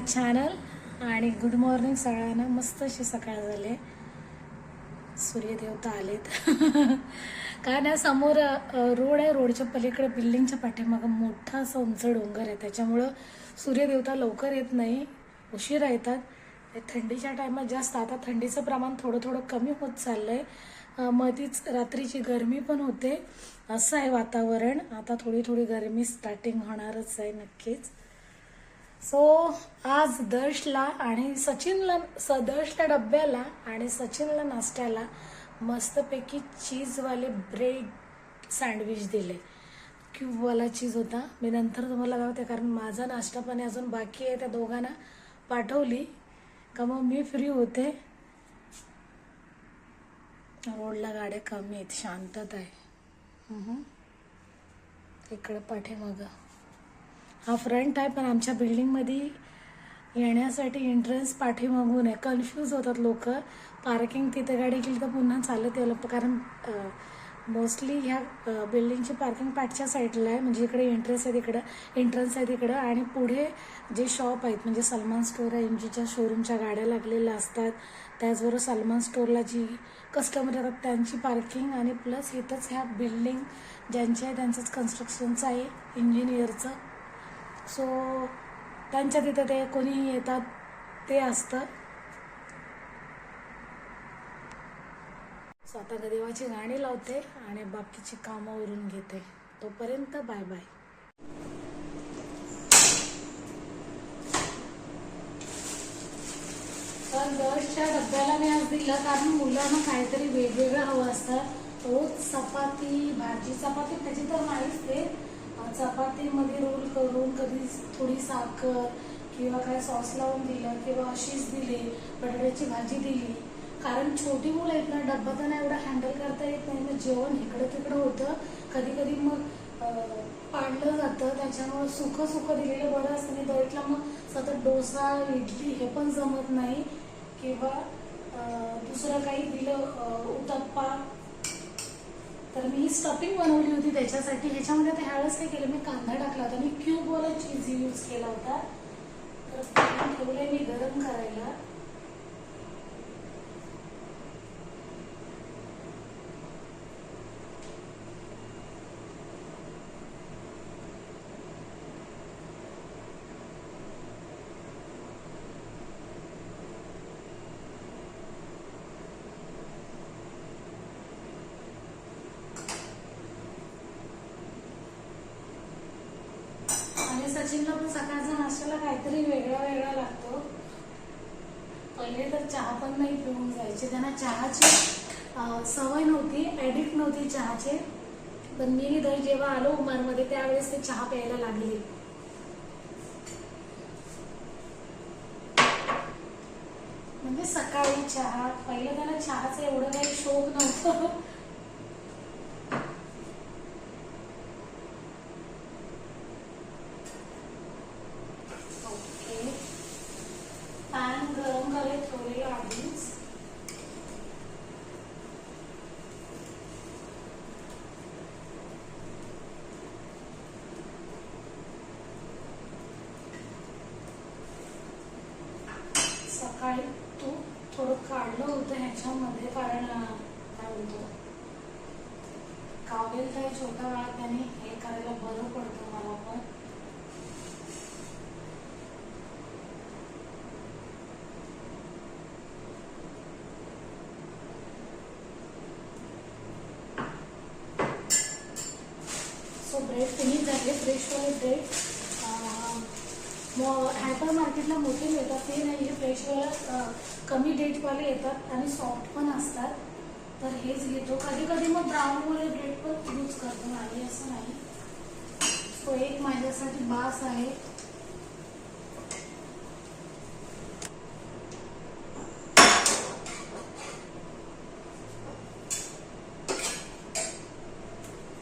माय channel आणि good morning सगळ्यांना. मस्त अशी सकाळ झाले. सूर्यदेवता आलेत. कारण या समोर रोड आहे रोडच्या पलीकडे बिल्डिंगच्या पाठीमागं मोठा असं उंच डोंगर आहे. त्याच्यामुळं सूर्यदेवता लवकर येत नाही उशिरा येतात. थंडीच्या टायमात जास्त. आता थंडीचं प्रमाण थोडं थोडं कमी होत चाललं आहे मधीच रात्रीची गरमी पण होते. असं आहे वातावरण. आता थोडी थोडी गरमी स्टार्टिंग होणारच आहे नक्कीच. सो आज दर्शला आणि सचिनला स दर्शला डब्याला आणि सचिनला नाश्त्याला मस्तपैकी चीजवाले ब्रेड सँडविच दिले. क्यूबवाला चीज होता. मी नंतर तुम्हाला लावते कारण माझा नाश्ता पण अजून बाकी आहे त्या दोघांना पाठवली. का मग मी फ्री होते. रोडला गाड्या कमी आहेत शांतता आहे. इकडे पाठीमागं हा फ्रंट आहे पण आमच्या बिल्डिंगमध्ये येण्यासाठी एंट्रन्स पाठीमागून आहे. कन्फ्यूज होतात लोक. पार्किंग तिथे गाडी गेली तर पुन्हा चालत यायला कारण मोस्टली ह्या बिल्डिंगची पार्किंग पाठच्या साईडला आहे. म्हणजे इकडे एंट्रन्स आहे तिकडं एंट्रन्स आहे तिकडं. आणि पुढे जे शॉप आहेत म्हणजे सलमान स्टोर आहे एमजीच्या शोरूमच्या गाड्या लागलेल्या असतात. त्याचबरोबर सलमान स्टोरला जी कस्टमर येतात त्यांची पार्किंग आणि प्लस इथंच ह्या बिल्डिंग ज्यांच्या आहे त्यांचंच कन्स्ट्रक्शनचं आहे इंजिनियरचं सो त्यांच्या तिथं ते कोणी येतात ते असतं सो आता देवाची गाणी लावते आणि बाकीची कामं उरून घेते. तोपर्यंत बाय बाय. तर दशच्या डब्याला मी आज दिलं कारण मुलांना काहीतरी वेगवेगळं हवं असतं. रोज चपाती भाजी चपाती त्याची तर नाहीच ते. चपातीमध्ये रोल करून कधी थोडी साखर किंवा काय सॉस लावून दिलं किंवा अशीच दिली बटाट्याची भाजी दिली. कारण छोटी मुलं आहेत ना डब्बा त्यांना एवढा हँडल करता येत नाही. मग जेवण इकडं तिकडं होतं. कधी कधी मग पाडलं जातं. त्याच्यामुळं सुखं सुखं दिलेलं बरं असतं. आणि डाएटला मग सतत डोसा इडली हे पण जमत नाही. किंवा दुसरं काही दिलं उतप्पा उत्तप्पा तर मी ही स्टफिंग बनवली होती त्याच्यासाठी. ह्याच्यामध्ये आता ह्यावेळेस काय केलं मी कांदा टाकला होता. मी क्यूबवाला चीज यूज केला होता. तर पॅन मी गरम करायला आणि सचिनला पण सकाळचा नाश्त्याला काहीतरी वेगळा वेगळा लागतो. पहिले तर चहा पण नाही पिऊन जायचे त्यांना चहाची सवय नव्हती ॲडिक्ट नव्हती चहाचे. पण मी निधर जेव्हा आलो उमरमध्ये त्यावेळेस ते चहा प्यायला लागले. म्हणजे सकाळी चहा पहिलं त्याला चहाचं एवढं काही शोक नव्हतं ओके पॅन गरम करायला ठेवलेलं आधीच सकाळी तूप थोडं काढलं होतं ह्याच्यामध्ये कारण काय बोलतो? कावेल काय छोटा वेळा त्याने हे करायला बरं पडतं मला पण. सो ब्रेड फिनिश झाले फ्रेशवाले ब्रेड हायपर मार्केटला मोठे मिळतात ते नाही हे फ्रेशवाला कमी डेटवाले येतात आणि सॉफ्ट पण असतात. तर हेच घेतो. कधी कधी मग ब्राऊनवाले ब्रेड पण यूज करतो. आणि असं नाही. सो एक माझ्यासाठी बास आहे.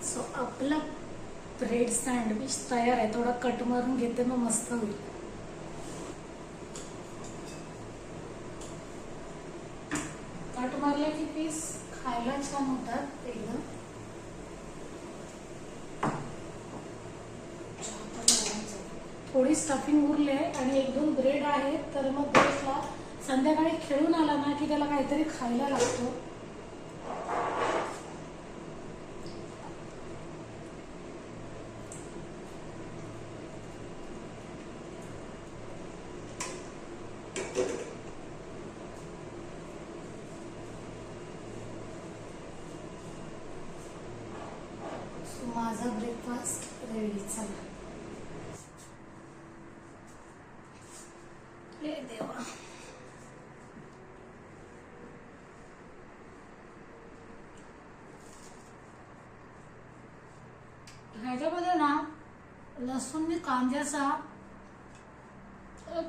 सो आपला ब्रेड सँडविच तयार आहे. थोडा कट मारून घेते मग मस्त होईल. कट मारला की पीस खायला छान होतात एकदम. थोडी स्टफिंग उरली आहे आणि एक दोन ब्रेड आहेत तर मग ब्रेडला संध्याकाळी खेळून आला ना की त्याला काहीतरी खायला लागतो. माझा ब्रेकफास्ट रेडी चला. देवा. ह्याच्यामध्ये ना लसूण कांद्याचा अ-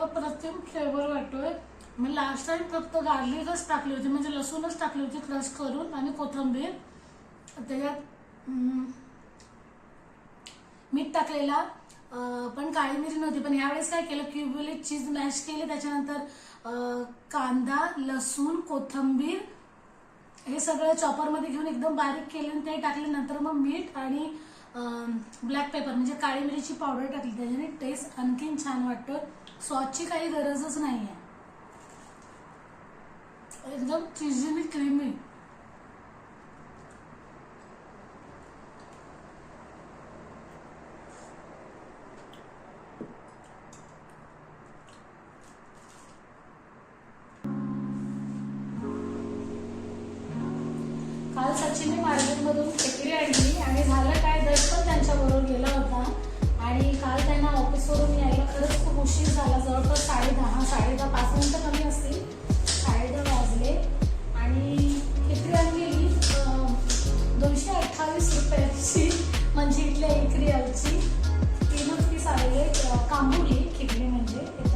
अप्रतिम फ्लेवर वाटतोय. मी लास्ट टाइम फक्त गार्लिकच टाकली होती म्हणजे लसूणच टाकली होती क्रश करून आणि कोथिंबीर. त्याच्यात मीठ टाकलेला पण काळी मिरी नव्हती पण यावेळेस काय केलं क्युबुले चीज मॅश केले त्याच्यानंतर कांदा लसूण कोथिंबीर हे सगळं चॉपरमध्ये घेऊन एकदम बारीक केलं आणि ते टाकले. नंतर मग मीठ आणि ब्लॅक पेपर म्हणजे काळी मिरीची पावडर टाकली. त्याच्याने टेस्ट आणखीन छान वाटतं. सॉसची काही गरजच नाही आहे एकदम चिजीनी क्रीमी काल सचिनने मार्केटमधून खेकडी आणली आणि झालं काय दर पण त्यांच्याबरोबर गेला होता. आणि काल त्यांना ऑफिसवरून यायला खरंच खूप उशीर झाला. जवळपास साडे दहा साडे दहा पाच मिनटं कमी असतील. साडे दहा वाजले. आणि खेकडी आणलेली दोनशे अठ्ठावीस रुपयाची म्हणजे इथल्या एक रियालची तीनच पीस आलेले. कांबुली खेकडी म्हणजे.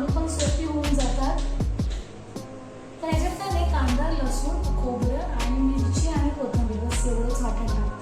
कामं पण सोपी होऊन जातात. तर ह्याच्यात काय नाही कांदा लसूण खोबरं आणि मिरची आणि कोथिंबीर बस एवढंच वाटण लागतं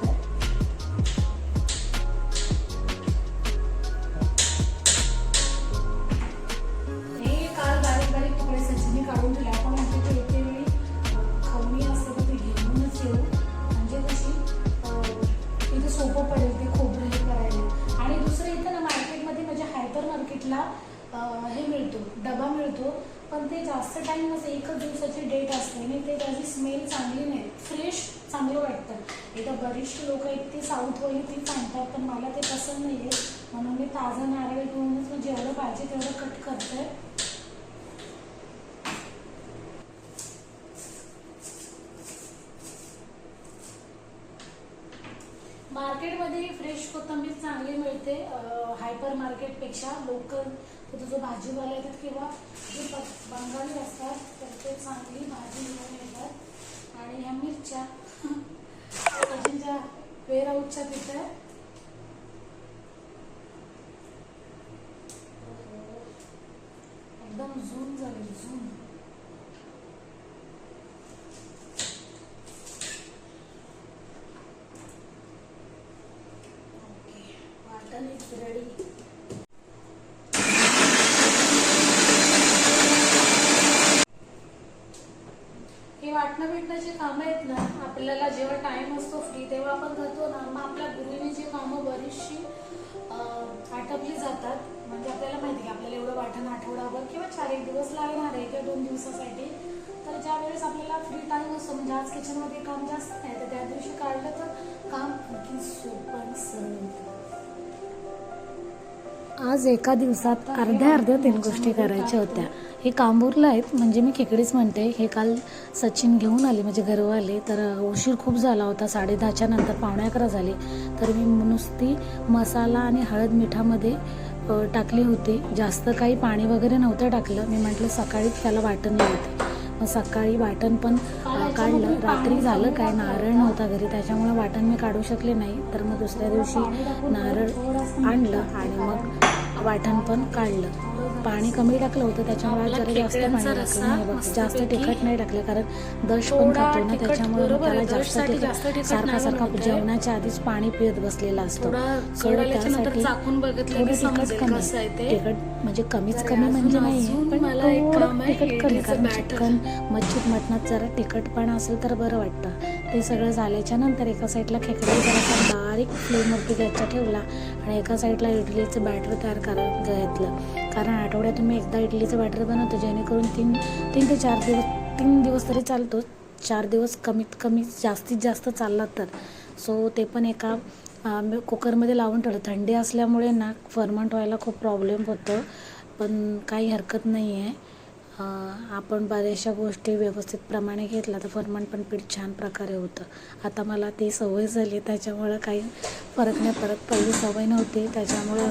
मिळतो पण ते जास्त टाइम नसते एकच दिवसाची डेट असते. आणि ते त्याची स्मेल चांगली नाही फ्रेश चांगलं वाटतं. इथं बरीचशी लोक आहेत ती साऊथवाली ती सांगतात पण मला ते पसंत नाही आहे म्हणून मी ताजा नारळ घेऊनच मग जेवढं पाहिजे तेवढं कट करते. मार्केटमध्ये फ्रेश कोथंबीर चांगली मिळते हायपर मार्केटपेक्षा लोकल तिथं जो भाजीवाला येतात किंवा जे बंगाली असतात तर ते चांगली भाजी घेऊन येतात. आणि ह्या मिरच्या सचिनच्या वेअरहाऊसच्या तिथे. एकदम झूम झाली zoom okay vatan is ready हे वाटणं भेटण्याची कामं आहेत ना आपल्याला जेव्हा टाइम असतो फ्री तेव्हा आपण करतो ना. मग आपल्या गृहिणीची कामं बरीचशी आटपली जातात. म्हणजे आपल्याला माहिती आहे की आपल्याला एवढं वाटण वाटण आठवडाभर किंवा चार एक दिवस लागणार आहे किंवा दोन दिवसासाठी. तर ज्या वेळेस आपल्याला फ्री टाइम असतो म्हणजे आज किचनमध्ये काम जास्त नाही तर त्या दिवशी काढलं तर काम आणखी सोपं आणि सरळ होतं. आज एका दिवसात अर्ध्या अर्ध्या तीन गोष्टी करायच्या होत्या. हे कांबूरला आहेत म्हणजे मी खेकडीच म्हणते हे काल सचिन घेऊन आले म्हणजे घरवाले. तर उशीर खूप झाला होता साडे दहाच्या नंतर पावणे अकरा झाले. तर मी नुसती मसाला आणि हळद मिठामध्ये टाकली होती. जास्त काही पाणी वगैरे नव्हतं टाकलं. मी म्हटलं सकाळीच त्याला वाटण लावते. मग सकाळी वाटण पण काढलं. रात्री झालं काय? नारळ नव्हता घरी त्याच्यामुळे वाटण मी काढू शकले नाही. तर मग दुसऱ्या दिवशी नारळ आणलं आणि मग वाटण पण काढलं. पाणी कमी टाकलं होतं त्याच्यामुळे जरा जास्त पाणी टाकलं नाही बघ. जास्त तिखट नाही टाकलं कारण दश पण खातो ना त्याच्यामुळे त्याला जास्त तिखट सारखा सारखा जेवणाच्या आधीच पाणी पित बसलेला असतो. So त्यासाठी थोडं तिखट कमी तिखट म्हणजे कमीच कमी म्हणजे नाही पण मला एक काम तिखट कारण. चिकन. मच्छीत मटणात जरा तिखटपणा असेल तर बरं वाटतं. ते सगळं झाल्याच्यानंतर एका साईडला खेकडा जरासा बारीक फ्लेमवरती गॅसचा ठेवला आणि एका साईडला इडलीचं बॅटर तयार करा घेतलं. कारण आठवड्यातून मी एकदा इडलीचं बॅटर बनवतो जेणेकरून तीन तीन ते चार दिवस तीन दिवस तरी चालतो. चार दिवस कमीत कमी जास्तीत जास्त चालला तर. सो ते पण एका कुकरमध्ये लावून ठेवलं. थंडी असल्यामुळे ना फर्मंट व्हायला खूप प्रॉब्लेम होतो. पण काही हरकत नाही आहे आपण बऱ्याचशा गोष्टी व्यवस्थित प्रमाणे तर फर्मंट पण पीठ छान प्रकारे होतं. आता मला ती सवय झाली त्याच्यामुळं काही फरक नाही परत पहिली सवय नव्हती त्याच्यामुळं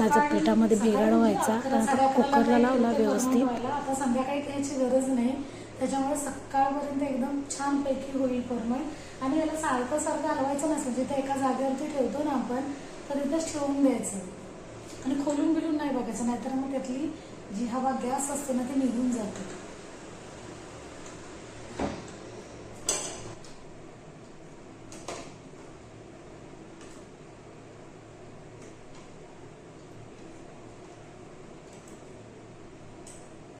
माझं पिठामध्ये बिघाड व्हायचा. पण आता कुकरला लावला व्यवस्थित. संध्याकाळी गरज नाही. त्याच्यामुळे सकाळपर्यंत एकदम छानपैकी होईल कोरमट आणि याला सारखं सारखं हलवायचं नसतं जिथे एका जागेवरती ठेवतो ना आपण तर इथंच ठेवून द्यायचं. आणि खोलून बिलून नाही बघायचं नाहीतर मग त्यातली जी हवा गॅस असते ना ती निघून जाते.